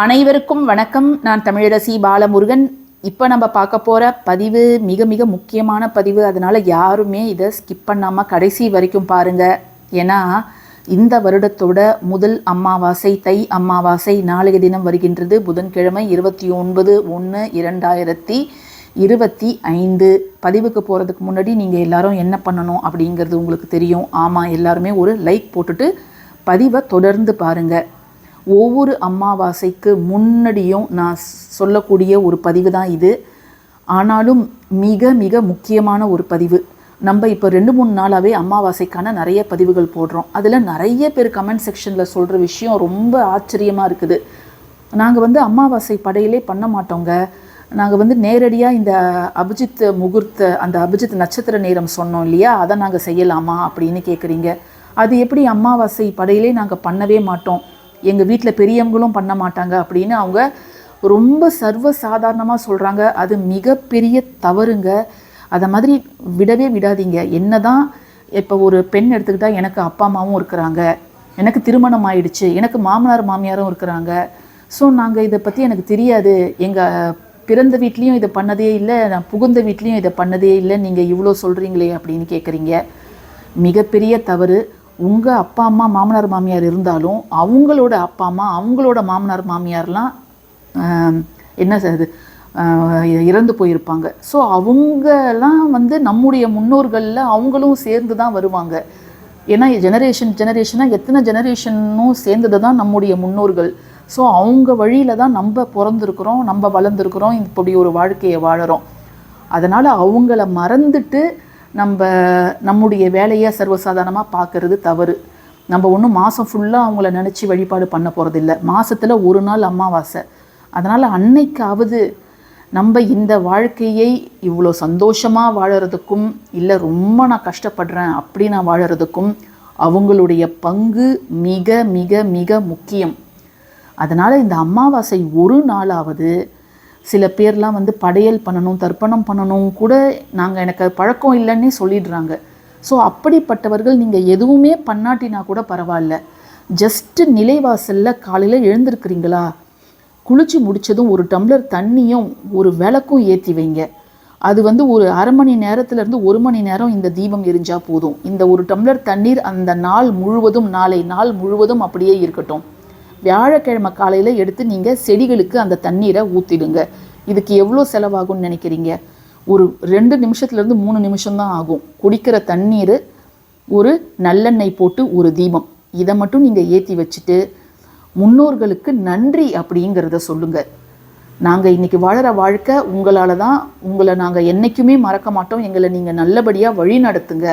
அனைவருக்கும் வணக்கம். நான் தமிழரசி பாலமுருகன். இப்போ நம்ம பார்க்க போகிற பதிவு மிக மிக முக்கியமான பதிவு. அதனால் யாருமே இதை ஸ்கிப் பண்ணாமல் கடைசி வரைக்கும் பாருங்கள் ஏன்னா இந்த வருடத்தோட முதல் அமாவாசை தை அமாவாசை நாளைய தினம் வருகின்றது. புதன்கிழமை இருபத்தி ஒன்பது ஒன்று இரண்டாயிரத்தி இருபத்தி ஐந்து. பதிவுக்கு போகிறதுக்கு முன்னாடி நீங்கள் எல்லாரும் என்ன பண்ணணும் அப்படிங்கிறது உங்களுக்கு தெரியும். ஆமாம் எல்லாருமே ஒரு லைக் போட்டுட்டு பதிவை தொடர்ந்து பாருங்கள் ஒவ்வொரு அமாவாசைக்கு முன்னாடியும் நான் சொல்லக்கூடிய ஒரு பதிவு தான் இது. ஆனாலும் மிக மிக முக்கியமான ஒரு பதிவு. நம்ம இப்போ ரெண்டு மூணு நாளாகவே அமாவாசைக்கான நிறைய பதிவுகள் போடுறோம். அதில் நிறைய பேர் கமெண்ட் செக்ஷனில் சொல்கிற விஷயம் ரொம்ப ஆச்சரியமாக இருக்குது. நாங்கள் வந்து அமாவாசை படையிலே பண்ண மாட்டோங்க. நாங்கள் வந்து நேரடியாக இந்த அபிஜித் முகூர்த்த அந்த அபிஜித் நட்சத்திர நேரம் சொன்னோம் இல்லையா? அதை நாங்கள் செய்யலாமா அப்படின்னு கேட்குறீங்க அது எப்படி அமாவாசை படையிலே நாங்கள் பண்ணவே மாட்டோம்? எங்கள் வீட்டில் பெரியவங்களும் பண்ண மாட்டாங்க அப்படின்னு அவங்க ரொம்ப சர்வ சாதாரணமாக சொல்கிறாங்க அது மிகப்பெரிய தவறுங்க. அதை மாதிரி விடவே விடாதீங்க. என்ன தான் இப்போ ஒரு பெண் எடுத்துக்கிட்டால் எனக்கு அப்பா அம்மாவும் இருக்கிறாங்க. எனக்கு திருமணம் ஆயிடுச்சு. எனக்கு மாமனார் மாமியாரும் இருக்கிறாங்க. ஸோ நாங்கள் இதை பற்றி எனக்கு தெரியாது. எங்கள் பிறந்த வீட்லேயும் இதை பண்ணதே இல்லை. நான் புகுந்த வீட்லேயும் இதை பண்ணதே இல்லை. நீங்கள் இவ்வளோ சொல்கிறீங்களே அப்படின்னு கேட்குறீங்க மிகப்பெரிய தவறு. உங்கள் அப்பா அம்மா மாமனார் மாமியார் இருந்தாலும் அவங்களோட அப்பா அம்மா அவங்களோட மாமனார் மாமியார்லாம் என்ன செய்யுது இறந்து போயிருப்பாங்க. ஸோ அவங்கெல்லாம் வந்து நம்முடைய முன்னோர்களில் அவங்களும் சேர்ந்து தான் வருவாங்க. ஏன்னா ஜெனரேஷன் ஜெனரேஷனாக எத்தனை ஜெனரேஷனும் சேர்ந்தது தான் நம்முடைய முன்னோர்கள். ஸோ அவங்க வழியில் தான் நம்ம பிறந்திருக்கிறோம் நம்ம வளர்ந்துருக்குறோம் இப்படி ஒரு வாழ்க்கையை வாழறோம். அதனால் அவங்கள மறந்துட்டு நம்ம நம்முடைய வேலையை சர்வசாதாரணமாக பார்க்கறது தவறு. நம்ம ஒன்றும் மாதம் ஃபுல்லாக அவங்கள நினச்சி வழிபாடு பண்ண போகிறதில்ல மாதத்தில் ஒரு நாள் அமாவாசை. அதனால் அன்னைக்காவது நம்ம இந்த வாழ்க்கையை இவ்வளோ சந்தோஷமாக வாழறதுக்கும் இல்லை ரொம்ப நான் கஷ்டப்படுறேன் அப்படி நான் வாழறதுக்கும் அவங்களுடைய பங்கு மிக மிக மிக முக்கியம். அதனால் இந்த அமாவாசை ஒரு நாளாவது சில பேர்லாம் வந்து படையல் பண்ணணும் தர்ப்பணம் பண்ணணும் கூட நாங்கள் எனக்கு பழக்கம் இல்லைன்னே சொல்லிடுறாங்க. ஸோ அப்படிப்பட்டவர்கள் நீங்கள் எதுவுமே பண்ணாட்டினா கூட பரவாயில்ல. ஜஸ்ட்டு நிலைவாசலில் காலையில் எழுந்திருக்கிறீங்களா? குளிச்சு முடிச்சதும் ஒரு டம்ளர் தண்ணியும் ஒரு விளக்கும் ஏற்றி வைங்க. அது வந்து ஒரு அரை மணி நேரத்துலேருந்து ஒரு மணி நேரம் இந்த தீபம் எரிஞ்சால் போதும். இந்த ஒரு டம்ளர் தண்ணீர் அந்த நாள் முழுவதும் நாளை நாள் முழுவதும் அப்படியே இருக்கட்டும். வியாழக்கிழமை காலையில் எடுத்து நீங்கள் செடிகளுக்கு அந்த தண்ணீரை ஊற்றிடுங்க இதுக்கு எவ்வளோ செலவாகும்னு நினைக்கிறீங்க? ஒரு ரெண்டு நிமிஷத்துலேருந்து மூணு நிமிஷம்தான் ஆகும். குடிக்கிற தண்ணீர் ஒரு நல்லெண்ணெய் போட்டு ஒரு தீபம். இதை மட்டும் நீங்கள் ஏற்றி வச்சுட்டு முன்னோர்களுக்கு நன்றி அப்படிங்கிறத சொல்லுங்கள் நாங்கள் இன்றைக்கி வாழற வாழ்க்கை உங்களால் தான் உங்களை நாங்கள் என்றைக்குமே மறக்க மாட்டோம். எங்களை நீங்கள் நல்லபடியாக வழி நடத்துங்க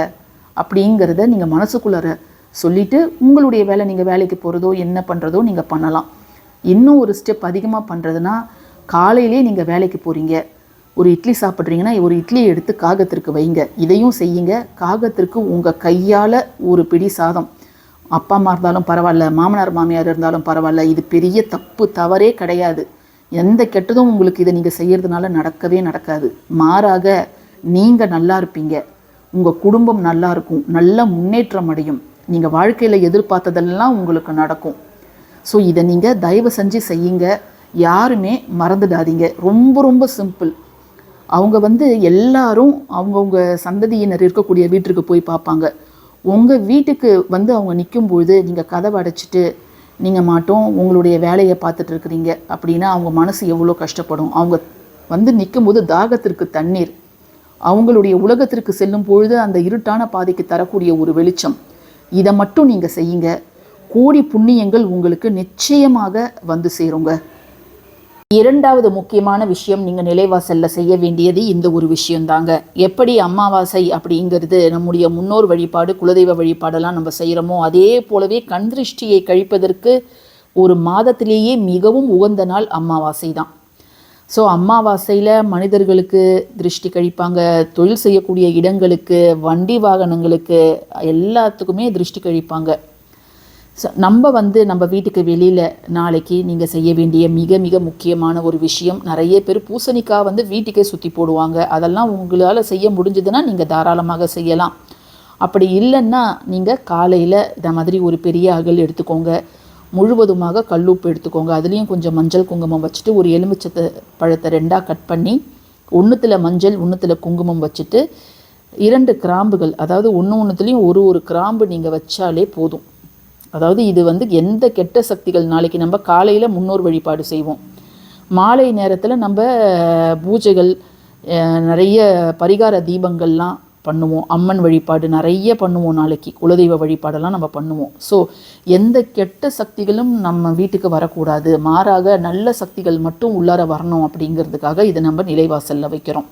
அப்படிங்கிறத நீங்கள் மனசுக்குள்ளார சொல்லிட்டு உங்களுடைய வேலை நீங்கள் வேலைக்கு போகிறதோ என்ன பண்ணுறதோ நீங்கள் பண்ணலாம். இன்னும் ஒரு ஸ்டெப் அதிகமாக பண்ணுறதுனா காலையிலே நீங்கள் வேலைக்கு போகிறீங்க ஒரு இட்லி சாப்பிட்றீங்கன்னா ஒரு இட்லியை எடுத்து காகத்திற்கு வைங்க. இதையும் செய்யுங்க. காகத்திற்கு உங்கள் கையால் ஒரு பிடி சாதம். அப்பா அம்மா இருந்தாலும் பரவாயில்ல மாமனார் மாமியார் இருந்தாலும் பரவாயில்ல இது பெரிய தப்பு தவறே கிடையாது. எந்த கெட்டதும் உங்களுக்கு இதை நீங்கள் செய்கிறதுனால நடக்கவே நடக்காது. மாறாக நீங்கள் நல்லா இருப்பீங்க. உங்கள் குடும்பம் நல்லா இருக்கும். நல்ல முன்னேற்றம் அடையும். நீங்கள் வாழ்க்கையில் எதிர்பார்த்ததெல்லாம் உங்களுக்கு நடக்கும். ஸோ இதை நீங்கள் தயவு செஞ்சு செய்யுங்க. யாருமே மறந்துடாதீங்க. ரொம்ப ரொம்ப சிம்பிள் அவங்க வந்து எல்லாரும் அவங்கவுங்க சந்ததியினர் இருக்கக்கூடிய வீட்டிற்கு போய் பார்ப்பாங்க. உங்கள் வீட்டுக்கு வந்து அவங்க நிற்கும்பொழுது நீங்கள் கதவை அடைச்சிட்டு நீங்கள் மாட்டோம் உங்களுடைய வேலையை பார்த்துட்டு இருக்கிறீங்க அப்படின்னா அவங்க மனசு எவ்வளோ கஷ்டப்படும். அவங்க வந்து நிற்கும்போது தாகத்திற்கு தண்ணீர். அவங்களுடைய உலகத்திற்கு செல்லும் பொழுது அந்த இருட்டான பாதைக்கு தரக்கூடிய ஒரு வெளிச்சம். இதை மட்டும் நீங்கள் செய்யுங்க. கோடி புண்ணியங்கள் உங்களுக்கு நிச்சயமாக வந்து சேருங்க. இரண்டாவது முக்கியமான விஷயம் நீங்கள் நிலைவாசலில் செய்ய வேண்டியது இந்த ஒரு விஷயம்தாங்க. எப்படி அமாவாசை அப்படிங்கிறது நம்முடைய முன்னோர் வழிபாடு குலதெய்வ வழிபாடெல்லாம் நம்ம செய்கிறோமோ அதே போலவே கண் திருஷ்டியை கழிப்பதற்கு ஒரு மாதத்திலேயே மிகவும் உகந்த நாள் அமாவாசை தான் ஸோ அமாவாசையில் மனிதர்களுக்கு திருஷ்டி கழிப்பாங்க. தொழில் செய்யக்கூடிய இடங்களுக்கு வண்டி வாகனங்களுக்கு எல்லாத்துக்குமே திருஷ்டி கழிப்பாங்க. ஸோ நம்ம வந்து நம்ம வீட்டுக்கு வெளியில் நாளைக்கு நீங்கள் செய்ய வேண்டிய மிக மிக முக்கியமான ஒரு விஷயம் நிறைய பேர் பூசணிக்காய் வந்து வீட்டுக்கே சுற்றி போடுவாங்க. அதெல்லாம் உங்களால் செய்ய முடிஞ்சதுன்னா நீங்கள் தாராளமாக செய்யலாம். அப்படி இல்லைன்னா நீங்கள் காலையில் இந்த மாதிரி ஒரு பெரிய அகல் எடுத்துக்கோங்க. முழுவதுமாக கல்லுப்பு எடுத்துக்கோங்க. அதுலேயும் கொஞ்சம் மஞ்சள் குங்குமம் வச்சுட்டு ஒரு எலுமிச்சத்தை பழத்தை ரெண்டாக கட் பண்ணி ஒன்றுத்தில் மஞ்சள் ஒன்றுத்தில் குங்குமம் வச்சுட்டு இரண்டு கிராம்புகள் அதாவது ஒன்று ஒன்றுத்துலேயும் ஒரு ஒரு கிராம்பு நீங்கள் வச்சாலே போதும். அதாவது இது வந்து எந்த கெட்ட சக்திகள் நாளைக்கு நம்ம காலையில் முன்னோர் வழிபாடு செய்வோம். மாலை நேரத்தில் நம்ம பூஜைகள் நிறைய பரிகார தீபங்கள்லாம் பண்ணுவோம். அம்மன் வழிபாடு நிறைய பண்ணுவோம் நாளைக்கு. குலதெய்வ வழிபாடெல்லாம் நம்ம பண்ணுவோம். ஸோ எந்த கெட்ட சக்திகளும் நம்ம வீட்டுக்கு வரக்கூடாது. மாறாக நல்ல சக்திகள் மட்டும் உள்ளார வரணும் அப்படிங்கிறதுக்காக இதை நம்ம நிலைவாசலில் வைக்கிறோம்.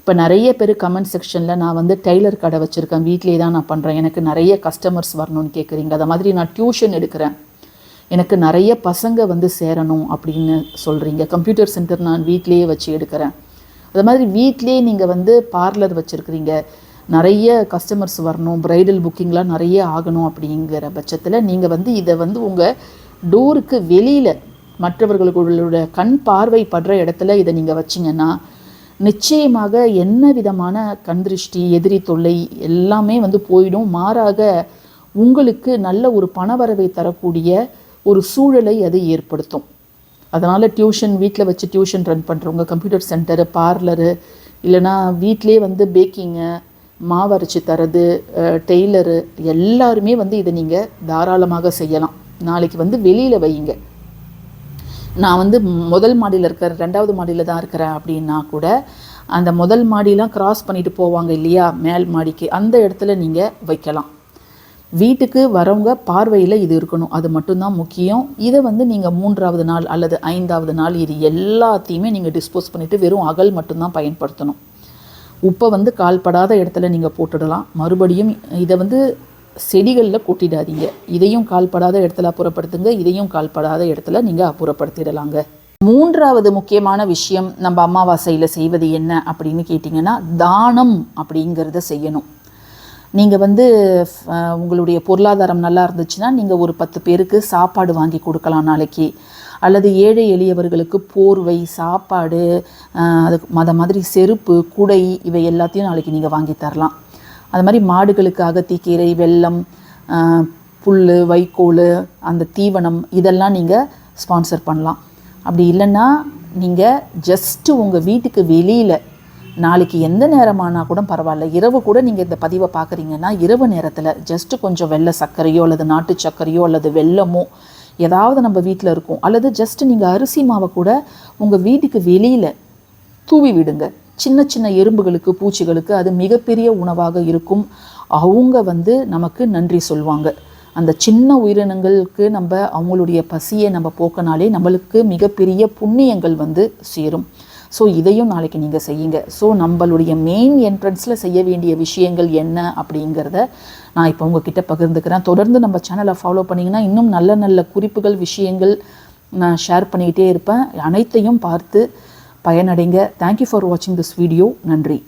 இப்போ நிறைய பேர் கமெண்ட் செக்ஷனில் நான் வந்து டெய்லர் கடை வச்சுருக்கேன். வீட்டிலே தான் நான் பண்ணுறேன் எனக்கு நிறைய கஸ்டமர்ஸ் வரணும்னு கேட்குறீங்க அதை மாதிரி நான் டியூஷன் எடுக்கிறேன். எனக்கு நிறைய பசங்க வந்து சேரணும் அப்படின்னு சொல்கிறீங்க கம்ப்யூட்டர் சென்டர் நான் வீட்டிலேயே வச்சு எடுக்கிறேன். அது மாதிரி வீட்டிலேயே நீங்கள் வந்து பார்லர் வச்சுருக்கிறீங்க. நிறைய கஸ்டமர்ஸ் வரணும் ப்ரைடல் புக்கிங்லாம் நிறைய ஆகணும் அப்படிங்கிற பட்சத்தில் நீங்கள் வந்து இதை வந்து உங்கள் டோருக்கு வெளியில் மற்றவர்களுடைய கண் பார்வை படுற இடத்துல இதை நீங்கள் வச்சிங்கன்னா நிச்சயமாக என்ன விதமான கண் திருஷ்டி எதிரி தொல்லை எல்லாமே வந்து போயிடும். மாறாக உங்களுக்கு நல்ல ஒரு பணவரவை தரக்கூடிய ஒரு சூழலை அது ஏற்படுத்தும். அதனால் டியூஷன் வீட்டில் வச்சு டியூஷன் ரன் பண்ணுறவங்க கம்ப்யூட்டர் சென்டரு பார்லரு இல்லைனா வீட்டிலே வந்து பேக்கிங்கு மாவு அரைச்சி தரது டெய்லரு எல்லாருமே வந்து இதை நீங்கள் தாராளமாக செய்யலாம். நாளைக்கு வந்து வெளியில் வையுங்க. நான் வந்து முதல் மாடியில் இருக்கிற ரெண்டாவது மாடியில் தான் இருக்கிறேன் அப்படின்னா கூட அந்த முதல் மாடிலாம் கிராஸ் பண்ணிட்டு போவாங்க இல்லையா? மேல் மாடிக்கு அந்த இடத்துல நீங்கள் வைக்கலாம். வீட்டுக்கு வரவங்க பார்வையில் இது இருக்கணும். அது மட்டும்தான் முக்கியம். இதை வந்து நீங்கள் மூன்றாவது நாள் அல்லது ஐந்தாவது நாள் இது எல்லாத்தையுமே நீங்கள் டிஸ்போஸ் பண்ணிவிட்டு வெறும் அகல் மட்டும்தான் பயன்படுத்தணும். உப்பை வந்து கால்படாத இடத்துல நீங்கள் போட்டுடலாம். மறுபடியும் இதை வந்து செடிகளில் கொட்டிடாதீங்க. இதையும் கால்படாத இடத்துல அப்புறப்படுத்துங்க. இதையும் கால்படாத இடத்துல நீங்கள் அப்புறப்படுத்திடலாங்க. மூன்றாவது முக்கியமான விஷயம் நம்ம அமாவாசையில் செய்வது என்ன அப்படின்னு கேட்டிங்கன்னா தானம் அப்படிங்கிறத செய்யணும். நீங்கள் வந்து உங்களுடைய பொருளாதாரம் நல்லா இருந்துச்சுன்னா நீங்கள் ஒரு பத்து பேருக்கு சாப்பாடு வாங்கி கொடுக்கலாம் நாளைக்கு. அல்லது ஏழை எளியவர்களுக்கு போர்வை சாப்பாடு அது அதுக்கு மத மாதிரி செருப்பு குடை இவை எல்லாத்தையும் நாளைக்கு நீங்கள் வாங்கி தரலாம். அது மாதிரி மாடுகளுக்கு அகத்திக்கீரை வெல்லம் புல் வைக்கோல் அந்த தீவனம் இதெல்லாம் நீங்கள் ஸ்பான்சர் பண்ணலாம். அப்படி இல்லைன்னா நீங்கள் ஜஸ்ட்டு உங்கள் வீட்டுக்கு வெளியில் நாளைக்கு எந்த நேரமானால் கூட பரவாயில்ல. இரவு கூட நீங்கள் இந்த பதிவை பார்க்குறீங்கன்னா இரவு நேரத்தில் ஜஸ்ட்டு கொஞ்சம் வெள்ளை சர்க்கரையோ அல்லது நாட்டு சர்க்கரையோ அல்லது வெல்லமோ ஏதாவது நம்ம வீட்டில் இருக்கும். அல்லது ஜஸ்ட் நீங்கள் அரிசி மாவை கூட உங்கள் வீட்டுக்கு வெளியில் தூவி விடுங்க. சின்ன சின்ன எறும்புகளுக்கு பூச்சிகளுக்கு அது மிகப்பெரிய உணவாக இருக்கும். அவங்க வந்து நமக்கு நன்றி சொல்லுவாங்க அந்த சின்ன உயிரினங்களுக்கு நம்ம அவங்களுடைய பசியை நம்ம போக்கினாலே நம்மளுக்கு மிகப்பெரிய புண்ணியங்கள் வந்து சேரும். ஸோ இதையும் நாளைக்கு நீங்கள் செய்யுங்க. ஸோ நம்மளுடைய மெயின் என்ட்ரன்ஸில் செய்ய வேண்டிய விஷயங்கள் என்ன அப்படிங்கிறத நான் இப்போ உங்ககிட்ட பகிர்ந்துக்கிறேன். தொடர்ந்து நம்ம சேனலை ஃபாலோ பண்ணிங்கன்னா இன்னும் நல்ல நல்ல குறிப்புகள் விஷயங்கள் நான் ஷேர் பண்ணிக்கிட்டே இருப்பேன். அனைத்தையும் பார்த்து பயனடைங்க. தேங்க்யூ ஃபார் வாட்சிங் திஸ் வீடியோ நன்றி.